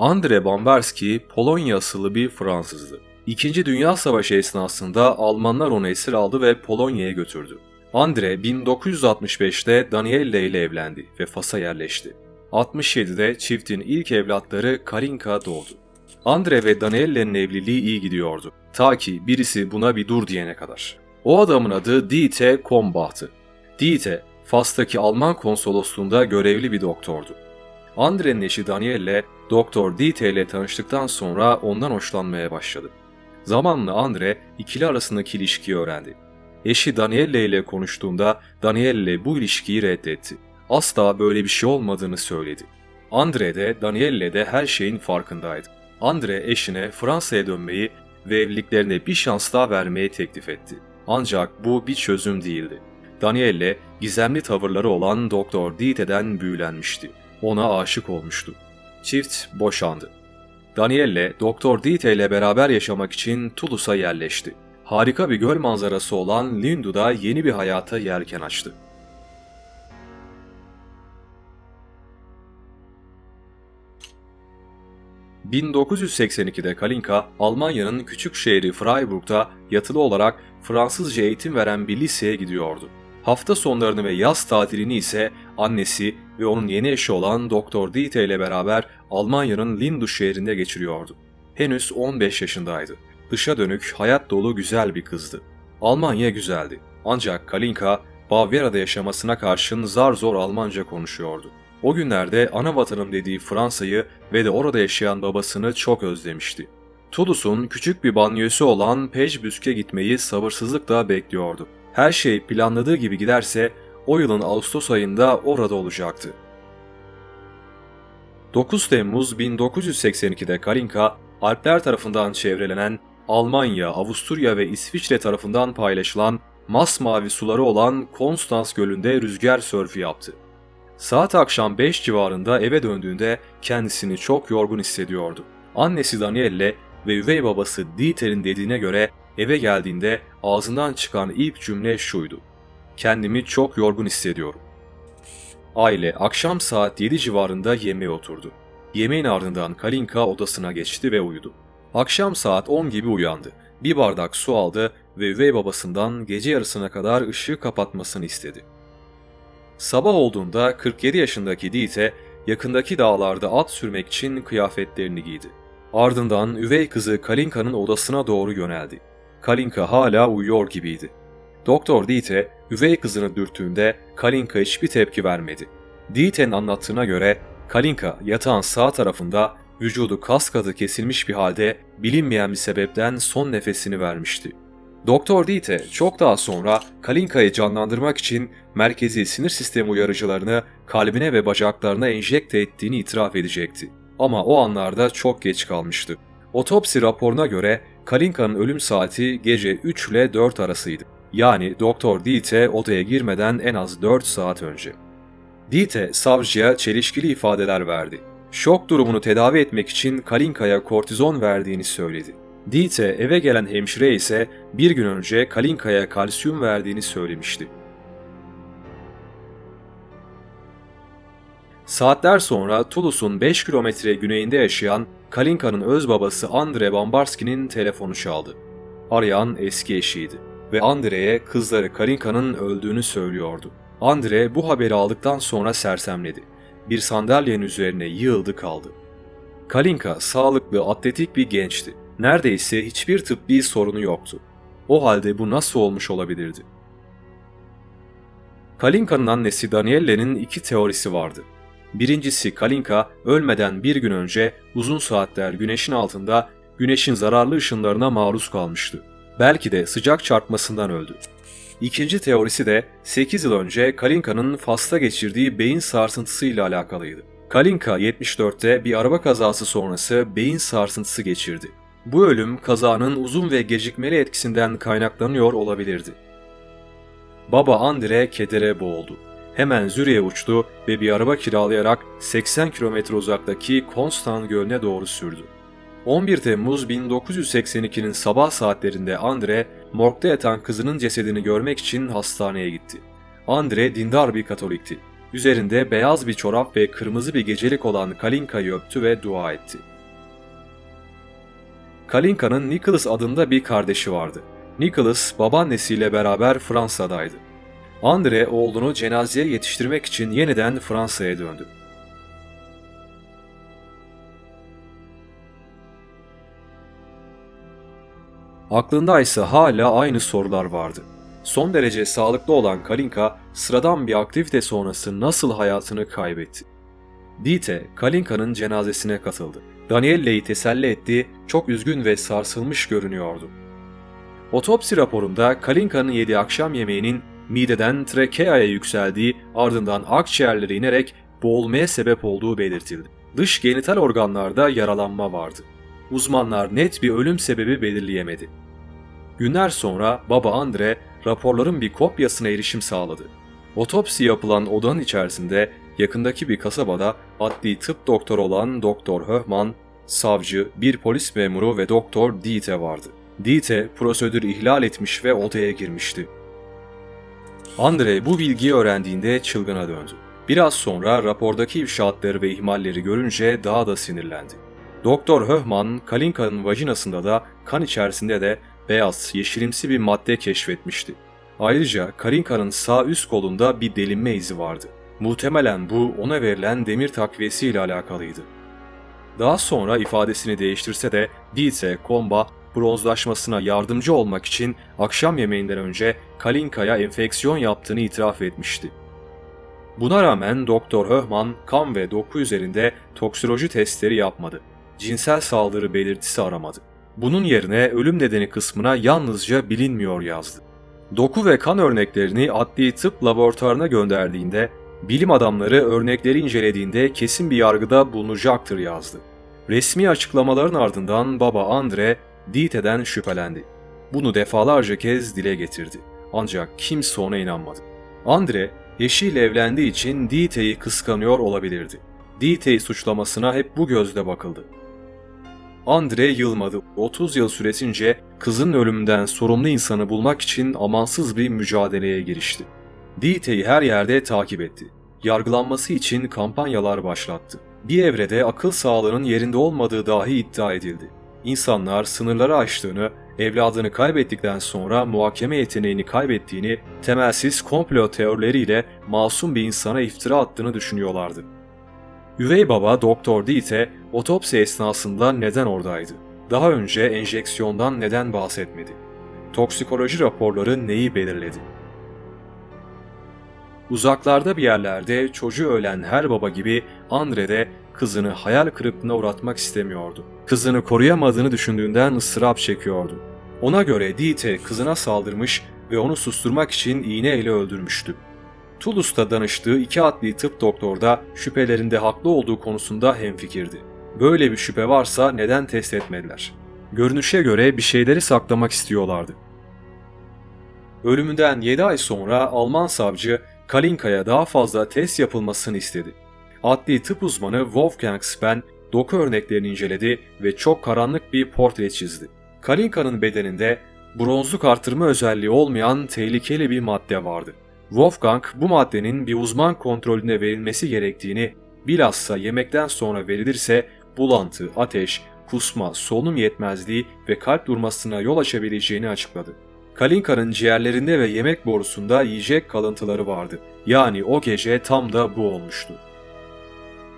Andre Bamberski, Polonya asıllı bir Fransızdı. İkinci Dünya Savaşı esnasında Almanlar onu esir aldı ve Polonya'ya götürdü. Andre 1965'te Danielle ile evlendi ve Fas'a yerleşti. 67'de çiftin ilk evlatları Karinka doğdu. Andre ve Danielle'nin evliliği iyi gidiyordu. Ta ki birisi buna bir dur diyene kadar. O adamın adı Dieter Kombach'tı. Dieter, Fas'taki Alman konsolosluğunda görevli bir doktordu. Andre'nin eşi Danielle, Doktor Dieter ile tanıştıktan sonra ondan hoşlanmaya başladı. Zamanla Andre ikili arasındaki ilişkiyi öğrendi. Eşi Danielle ile konuştuğunda Danielle bu ilişkiyi reddetti. Asla böyle bir şey olmadığını söyledi. Andre de Danielle de her şeyin farkındaydı. Andre eşine Fransa'ya dönmeyi ve evliliklerine bir şans daha vermeyi teklif etti. Ancak bu bir çözüm değildi. Danielle gizemli tavırları olan Doktor Diete'den büyülenmişti. Ona aşık olmuştu. Çift boşandı. Danielle, Doktor Diete ile beraber yaşamak için Toulouse'a yerleşti. Harika bir göl manzarası olan Lindu'da yeni bir hayata yelken açtı. ...1982'de Kalinka, Almanya'nın küçük şehri Freiburg'da yatılı olarak Fransızca eğitim veren bir liseye gidiyordu. Hafta sonlarını ve yaz tatilini ise annesi ve onun yeni eşi olan Doktor Dieter ile beraber Almanya'nın Lindu şehrinde geçiriyordu. Henüz 15 yaşındaydı. Dışa dönük, hayat dolu güzel bir kızdı. Almanya güzeldi. Ancak Kalinka, Bavyera'da yaşamasına karşın zar zor Almanca konuşuyordu. O günlerde ana vatanım dediği Fransa'yı ve de orada yaşayan babasını çok özlemişti. Toulouse'un küçük bir banyosu olan Pejbüsk'e gitmeyi sabırsızlıkla bekliyordu. Her şey planladığı gibi giderse o yılın Ağustos ayında orada olacaktı. 9 Temmuz 1982'de Karinka, Alpler tarafından çevrelenen Almanya, Avusturya ve İsviçre tarafından paylaşılan masmavi suları olan Konstans Gölü'nde rüzgar sörfü yaptı. Saat akşam 5 civarında eve döndüğünde kendisini çok yorgun hissediyordu. Annesi Danielle ve üvey babası Dieter'in dediğine göre eve geldiğinde ağzından çıkan ilk cümle şuydu. Kendimi çok yorgun hissediyorum. Aile akşam saat 7 civarında yemeğe oturdu. Yemeğin ardından Kalinka odasına geçti ve uyudu. Akşam saat 10 gibi uyandı. Bir bardak su aldı ve üvey babasından gece yarısına kadar ışığı kapatmasını istedi. Sabah olduğunda 47 yaşındaki Dite yakındaki dağlarda at sürmek için kıyafetlerini giydi. Ardından üvey kızı Kalinka'nın odasına doğru yöneldi. Kalinka hala uyuyor gibiydi. Doktor Dite üvey kızını dürttüğünde Kalinka hiçbir tepki vermedi. Dite'nin anlattığına göre Kalinka yatağın sağ tarafında vücudu kas katı kesilmiş bir halde bilinmeyen bir sebepten son nefesini vermişti. Doktor Dite çok daha sonra Kalinka'yı canlandırmak için merkezi sinir sistemi uyarıcılarını kalbine ve bacaklarına enjekte ettiğini itiraf edecekti. Ama o anlarda çok geç kalmıştı. Otopsi raporuna göre Kalinka'nın ölüm saati gece 3 ile 4 arasıydı. Yani Doktor Dite odaya girmeden en az 4 saat önce. Dite savcıya çelişkili ifadeler verdi. Şok durumunu tedavi etmek için Kalinka'ya kortizon verdiğini söyledi. Dite eve gelen hemşire ise bir gün önce Kalinka'ya kalsiyum verdiğini söylemişti. Saatler sonra Toulouse'un 5 kilometre güneyinde yaşayan Kalinka'nın öz babası Andre Bambarski'nin telefonu çaldı. Arayan eski eşiydi ve Andre'ye kızları Kalinka'nın öldüğünü söylüyordu. Andre bu haberi aldıktan sonra sersemledi. Bir sandalyenin üzerine yığıldı kaldı. Kalinka sağlıklı, atletik bir gençti. Neredeyse hiçbir tıbbi sorunu yoktu. O halde bu nasıl olmuş olabilirdi? Kalinka'nın annesi Danielle'nin iki teorisi vardı. Birincisi Kalinka ölmeden bir gün önce uzun saatler güneşin altında güneşin zararlı ışınlarına maruz kalmıştı. Belki de sıcak çarpmasından öldü. İkinci teorisi de 8 yıl önce Kalinka'nın Fas'ta geçirdiği beyin sarsıntısıyla alakalıydı. Kalinka 74'te bir araba kazası sonrası beyin sarsıntısı geçirdi. Bu ölüm kazanın uzun ve gecikmeli etkisinden kaynaklanıyor olabilirdi. Baba Andre kedere boğuldu. Hemen Zürich'e uçtu ve bir araba kiralayarak 80 kilometre uzaktaki Konstan Gölü'ne doğru sürdü. 11 Temmuz 1982'nin sabah saatlerinde Andre, morgda yatan kızının cesedini görmek için hastaneye gitti. Andre dindar bir katolikti. Üzerinde beyaz bir çorap ve kırmızı bir gecelik olan Kalinka'yı öptü ve dua etti. Kalinka'nın Nicholas adında bir kardeşi vardı. Nicholas babaannesiyle beraber Fransa'daydı. Andre oğlunu cenazeye yetiştirmek için yeniden Fransa'ya döndü. Aklında ise hala aynı sorular vardı. Son derece sağlıklı olan Kalinka sıradan bir aktivite sonrası nasıl hayatını kaybetti? Dite, Kalinka'nın cenazesine katıldı. Danielle'yi teselli etti, çok üzgün ve sarsılmış görünüyordu. Otopsi raporunda Kalinka'nın yediği akşam yemeğinin mideden trakeaya yükseldiği ardından akciğerlere inerek boğulmaya sebep olduğu belirtildi. Dış genital organlarda yaralanma vardı. Uzmanlar net bir ölüm sebebi belirleyemedi. Günler sonra baba Andre raporların bir kopyasına erişim sağladı. Otopsi yapılan odanın içerisinde yakındaki bir kasabada adli tıp doktoru olan Doktor Höhman, savcı, bir polis memuru ve Doktor Diete vardı. Diete prosedür ihlal etmiş ve odaya girmişti. Andre bu bilgiyi öğrendiğinde çılgına döndü. Biraz sonra rapordaki ifşaatları ve ihmalleri görünce daha da sinirlendi. Doktor Höhman, Kalinka'nın vajinasında da kan içerisinde de beyaz, yeşilimsi bir madde keşfetmişti. Ayrıca Kalinka'nın sağ üst kolunda bir delinme izi vardı. Muhtemelen bu ona verilen demir takviyesi ile alakalıydı. Daha sonra ifadesini değiştirse de Dietze, Komba bronzlaşmasına yardımcı olmak için akşam yemeğinden önce Kalinka'ya enfeksiyon yaptığını itiraf etmişti. Buna rağmen Doktor Höhman kan ve doku üzerinde toksikoloji testleri yapmadı. Cinsel saldırı belirtisi aramadı. Bunun yerine ölüm nedeni kısmına yalnızca bilinmiyor yazdı. Doku ve kan örneklerini adli tıp laboratuvarına gönderdiğinde bilim adamları örnekleri incelediğinde kesin bir yargıda bulunacaktır yazdı. Resmi açıklamaların ardından baba Andre Diete'den şüphelendi. Bunu defalarca kez dile getirdi. Ancak kimse ona inanmadı. Andre eşiyle evlendiği için Diete'yi kıskanıyor olabilirdi. Diete'yi suçlamasına hep bu gözle bakıldı. Andre yılmadı. 30 yıl süresince kızın ölümünden sorumlu insanı bulmak için amansız bir mücadeleye girişti. Diete'yi her yerde takip etti. Yargılanması için kampanyalar başlattı. Bir evrede akıl sağlığının yerinde olmadığı dahi iddia edildi. İnsanlar sınırları aştığını, evladını kaybettikten sonra muhakeme yeteneğini kaybettiğini, temelsiz komplo teorileriyle masum bir insana iftira attığını düşünüyorlardı. Üvey baba Doktor Diete otopsi esnasında neden oradaydı? Daha önce enjeksiyondan neden bahsetmedi? Toksikoloji raporları neyi belirledi? Uzaklarda bir yerlerde çocuğu ölen her baba gibi Andre de kızını hayal kırıklığına uğratmak istemiyordu. Kızını koruyamadığını düşündüğünden ıstırap çekiyordu. Ona göre Diete kızına saldırmış ve onu susturmak için iğneyle öldürmüştü. Toulouse'da danıştığı iki adli tıp doktorda şüphelerinde haklı olduğu konusunda hemfikirdi. Böyle bir şüphe varsa neden test etmediler? Görünüşe göre bir şeyleri saklamak istiyorlardı. Ölümünden 7 ay sonra Alman savcı Kalinka'ya daha fazla test yapılmasını istedi. Adli tıp uzmanı Wolfgang Spen doku örneklerini inceledi ve çok karanlık bir portre çizdi. Kalinka'nın bedeninde bronzluk artırma özelliği olmayan tehlikeli bir madde vardı. Wolfgang bu maddenin bir uzman kontrolüne verilmesi gerektiğini, bilhassa yemekten sonra verilirse bulantı, ateş, kusma, solunum yetmezliği ve kalp durmasına yol açabileceğini açıkladı. Kalinka'nın ciğerlerinde ve yemek borusunda yiyecek kalıntıları vardı. Yani o gece tam da bu olmuştu.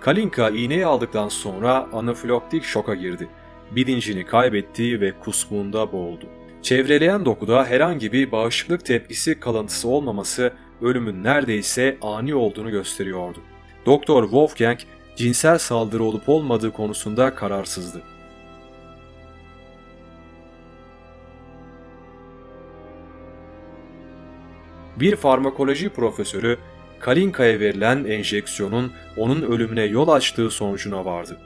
Kalinka iğneyi aldıktan sonra anafilaktik şoka girdi. Bilincini kaybetti ve kusmuğunda boğuldu. Çevreleyen dokuda herhangi bir bağışıklık tepkisi kalıntısı olmaması ölümün neredeyse ani olduğunu gösteriyordu. Doktor Wolfgang cinsel saldırı olup olmadığı konusunda kararsızdı. Bir farmakoloji profesörü Kalinka'ya verilen enjeksiyonun onun ölümüne yol açtığı sonucuna vardı.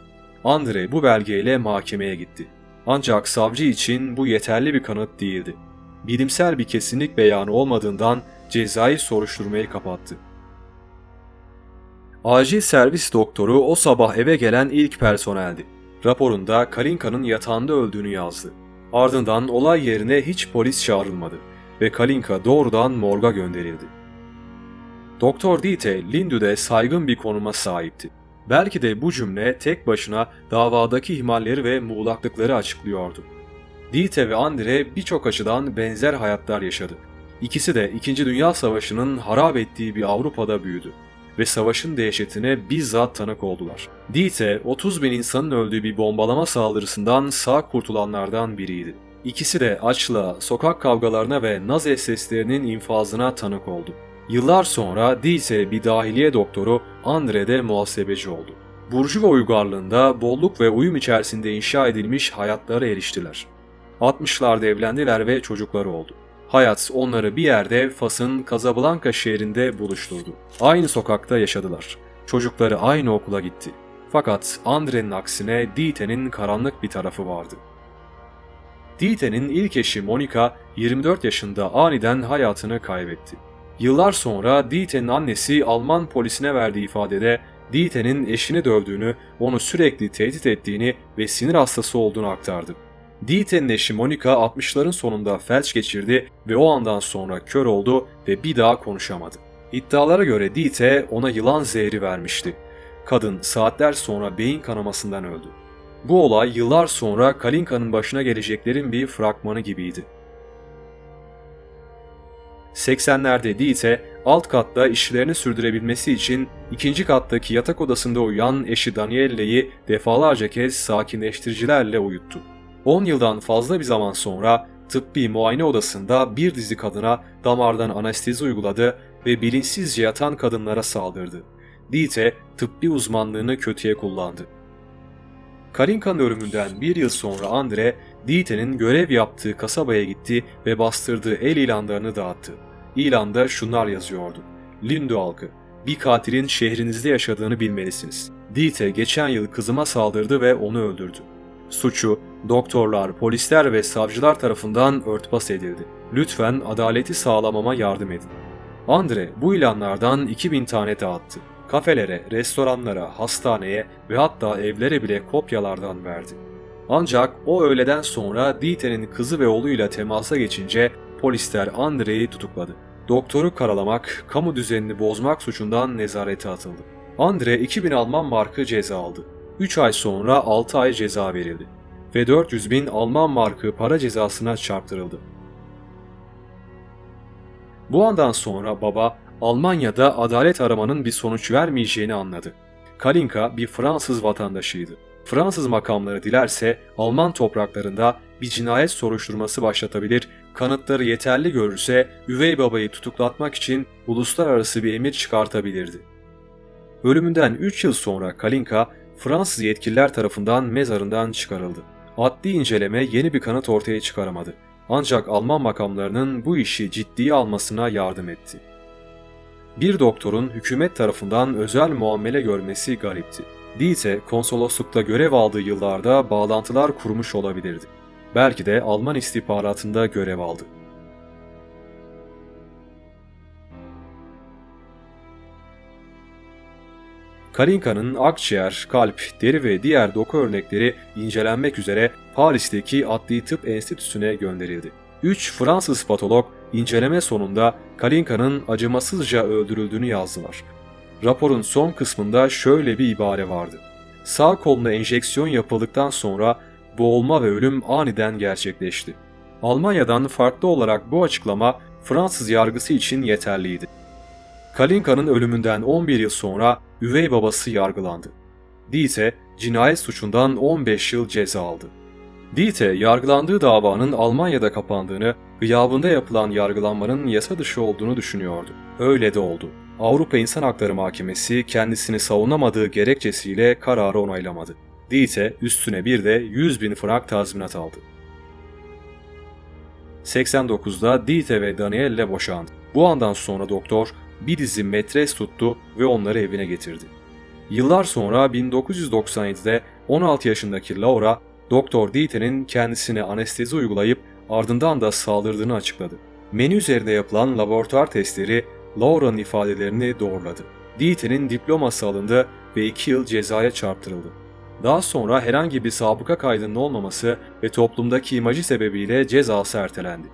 Andre bu belgeyle mahkemeye gitti. Ancak savcı için bu yeterli bir kanıt değildi. Bilimsel bir kesinlik beyanı olmadığından cezai soruşturmayı kapattı. Acil servis doktoru o sabah eve gelen ilk personeldi. Raporunda Kalinka'nın yatağında öldüğünü yazdı. Ardından olay yerine hiç polis çağrılmadı ve Kalinka doğrudan morga gönderildi. Doktor Dite, Lindü'de saygın bir konuma sahipti. Belki de bu cümle tek başına davadaki ihmalleri ve muğlaklıkları açıklıyordu. Dite ve Andre birçok açıdan benzer hayatlar yaşadı. İkisi de 2. Dünya Savaşı'nın harap ettiği bir Avrupa'da büyüdü ve savaşın dehşetine bizzat tanık oldular. Dite, 30 bin insanın öldüğü bir bombalama saldırısından sağ kurtulanlardan biriydi. İkisi de açlığa, sokak kavgalarına ve Nazi seslerinin infazına tanık oldu. Yıllar sonra Dite bir dahiliye doktoru, Andre de muhasebeci oldu. Burjuva uygarlığında bolluk ve uyum içerisinde inşa edilmiş hayatlara eriştiler. 60'larda evlendiler ve çocukları oldu. Hayat onları bir yerde Fas'ın Casablanca şehrinde buluşturdu. Aynı sokakta yaşadılar. Çocukları aynı okula gitti. Fakat Andre'nin aksine Dite'nin karanlık bir tarafı vardı. Dite'nin ilk eşi Monica 24 yaşında aniden hayatını kaybetti. Yıllar sonra Dite'nin annesi Alman polisine verdiği ifadede Dite'nin eşini dövdüğünü, onu sürekli tehdit ettiğini ve sinir hastası olduğunu aktardı. Diete'nin eşi Monica 60'ların sonunda felç geçirdi ve o andan sonra kör oldu ve bir daha konuşamadı. İddialara göre Diete ona yılan zehri vermişti. Kadın saatler sonra beyin kanamasından öldü. Bu olay yıllar sonra Kalinka'nın başına geleceklerin bir fragmanı gibiydi. 80'lerde Diete alt katta işlerini sürdürebilmesi için ikinci kattaki yatak odasında uyuyan eşi Danielle'yi defalarca kez sakinleştiricilerle uyuttu. 10 yıldan fazla bir zaman sonra tıbbi muayene odasında bir dizi kadına damardan anestezi uyguladı ve bilinçsizce yatan kadınlara saldırdı. Dite tıbbi uzmanlığını kötüye kullandı. Karinka'nın ölümünden bir yıl sonra Andre, Dite'nin görev yaptığı kasabaya gitti ve bastırdığı el ilanlarını dağıttı. İlanda şunlar yazıyordu. Lindo halkı, bir katilin şehrinizde yaşadığını bilmelisiniz. Dite geçen yıl kızıma saldırdı ve onu öldürdü. Suçu doktorlar, polisler ve savcılar tarafından örtbas edildi. Lütfen adaleti sağlamama yardım edin. Andre bu ilanlardan 2000 tane dağıttı. Kafelere, restoranlara, hastaneye ve hatta evlere bile kopyalardan verdi. Ancak o öğleden sonra Dieter'in kızı ve oğluyla temasa geçince polisler Andre'yi tutukladı. Doktoru karalamak, kamu düzenini bozmak suçundan nezarete atıldı. Andre 2000 Alman markı ceza aldı. 3 ay sonra 6 ay ceza verildi ve 400 bin Alman markı para cezasına çarptırıldı. Bu andan sonra baba Almanya'da adalet aramanın bir sonuç vermeyeceğini anladı. Kalinka bir Fransız vatandaşıydı. Fransız makamları dilerse Alman topraklarında bir cinayet soruşturması başlatabilir, kanıtları yeterli görürse üvey babayı tutuklatmak için uluslararası bir emir çıkartabilirdi. Ölümünden 3 yıl sonra Kalinka Fransız yetkililer tarafından mezarından çıkarıldı. Adli inceleme yeni bir kanıt ortaya çıkaramadı. Ancak Alman makamlarının bu işi ciddiye almasına yardım etti. Bir doktorun hükümet tarafından özel muamele görmesi garipti. Diet'e konsoloslukta görev aldığı yıllarda bağlantılar kurmuş olabilirdi. Belki de Alman istihbaratında görev aldı. Karinka'nın akciğer, kalp, deri ve diğer doku örnekleri incelenmek üzere Paris'teki Adli Tıp Enstitüsü'ne gönderildi. 3 Fransız patolog inceleme sonunda Karinka'nın acımasızca öldürüldüğünü yazdılar. Raporun son kısmında şöyle bir ibare vardı. Sağ koluna enjeksiyon yapıldıktan sonra boğulma ve ölüm aniden gerçekleşti. Almanya'dan farklı olarak bu açıklama Fransız yargısı için yeterliydi. Kalinka'nın ölümünden 11 yıl sonra üvey babası yargılandı. Diet'e cinayet suçundan 15 yıl ceza aldı. Diet'e yargılandığı davanın Almanya'da kapandığını, gıyabında yapılan yargılanmanın yasa dışı olduğunu düşünüyordu. Öyle de oldu. Avrupa İnsan Hakları Mahkemesi kendisini savunamadığı gerekçesiyle kararı onaylamadı. Diet'e üstüne bir de 100 bin frank tazminat aldı. 89'da Diet'e ve Danielle boşandı. Bu andan sonra doktor bir dizi metres tuttu ve onları evine getirdi. Yıllar sonra 1997'de 16 yaşındaki Laura, Doktor Dieter'in kendisine anestezi uygulayıp ardından da saldırdığını açıkladı. Menü üzerinde yapılan laboratuvar testleri Laura'nın ifadelerini doğruladı. Dieter'in diploması alındı ve 2 yıl cezaya çarptırıldı. Daha sonra herhangi bir sabıka kaydının olmaması ve toplumdaki imajı sebebiyle cezası ertelendi.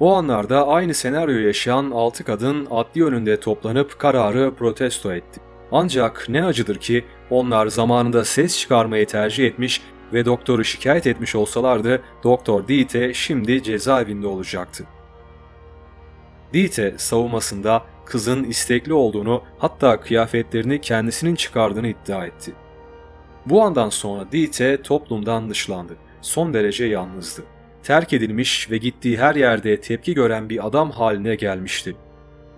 O anlarda aynı senaryoyu yaşayan 6 kadın adli önünde toplanıp kararı protesto etti. Ancak ne acıdır ki onlar zamanında ses çıkarmayı tercih etmiş ve doktoru şikayet etmiş olsalardı Doktor Diet'e şimdi cezaevinde olacaktı. Diet'e savunmasında kızın istekli olduğunu hatta kıyafetlerini kendisinin çıkardığını iddia etti. Bu andan sonra Diet'e toplumdan dışlandı. Son derece yalnızdı. Terk edilmiş ve gittiği her yerde tepki gören bir adam haline gelmişti.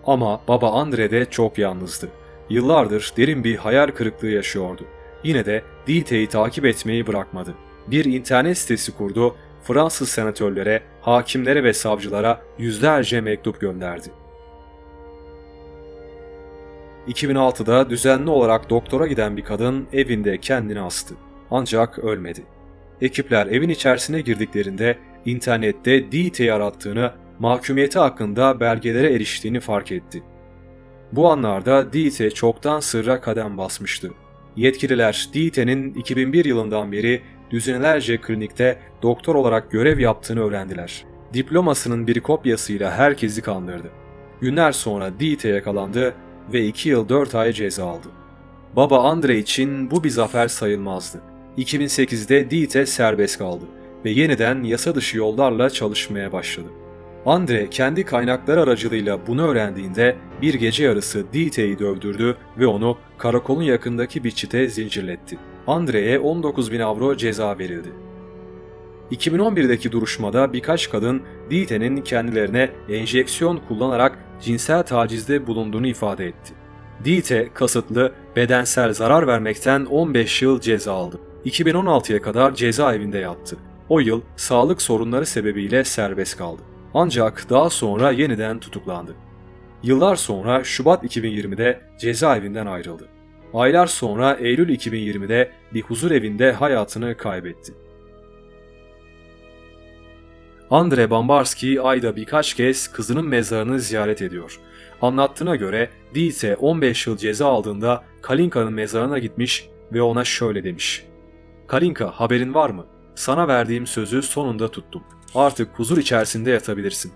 Ama baba Andre de çok yalnızdı. Yıllardır derin bir hayal kırıklığı yaşıyordu. Yine de Diet'e'yi takip etmeyi bırakmadı. Bir internet sitesi kurdu, Fransız senatörlere, hakimlere ve savcılara yüzlerce mektup gönderdi. 2006'da düzenli olarak doktora giden bir kadın evinde kendini astı. Ancak ölmedi. Ekipler evin içerisine girdiklerinde internette Diet'e'yi arattığını, mahkumiyeti hakkında belgelere eriştiğini fark etti. Bu anlarda Diet'e çoktan sırra kadem basmıştı. Yetkililer Diet'e'nin 2001 yılından beri düzinelerce klinikte doktor olarak görev yaptığını öğrendiler. Diplomasının bir kopyasıyla herkesi kandırdı. Günler sonra Diet'e yakalandı ve 2 yıl 4 ay ceza aldı. Baba Andre için bu bir zafer sayılmazdı. 2008'de Diet'e serbest kaldı ve yeniden yasa dışı yollarla çalışmaya başladı. Andre kendi kaynakları aracılığıyla bunu öğrendiğinde bir gece yarısı Diet'e'yi dövdürdü ve onu karakolun yakındaki bir çite zincirletti. Andre'ye 19 bin avro ceza verildi. 2011'deki duruşmada birkaç kadın Diet'e'nin kendilerine enjeksiyon kullanarak cinsel tacizde bulunduğunu ifade etti. Diet'e kasıtlı bedensel zarar vermekten 15 yıl ceza aldı. 2016'ya kadar cezaevinde yattı. O yıl sağlık sorunları sebebiyle serbest kaldı. Ancak daha sonra yeniden tutuklandı. Yıllar sonra Şubat 2020'de cezaevinden ayrıldı. Aylar sonra Eylül 2020'de bir huzur evinde hayatını kaybetti. Andre Bambarski ayda birkaç kez kızının mezarını ziyaret ediyor. Anlattığına göre Diet'e 15 yıl ceza aldığında Kalinka'nın mezarına gitmiş ve ona şöyle demiş. Kalinka haberin var mı? Sana verdiğim sözü sonunda tuttum. Artık huzur içerisinde yatabilirsin.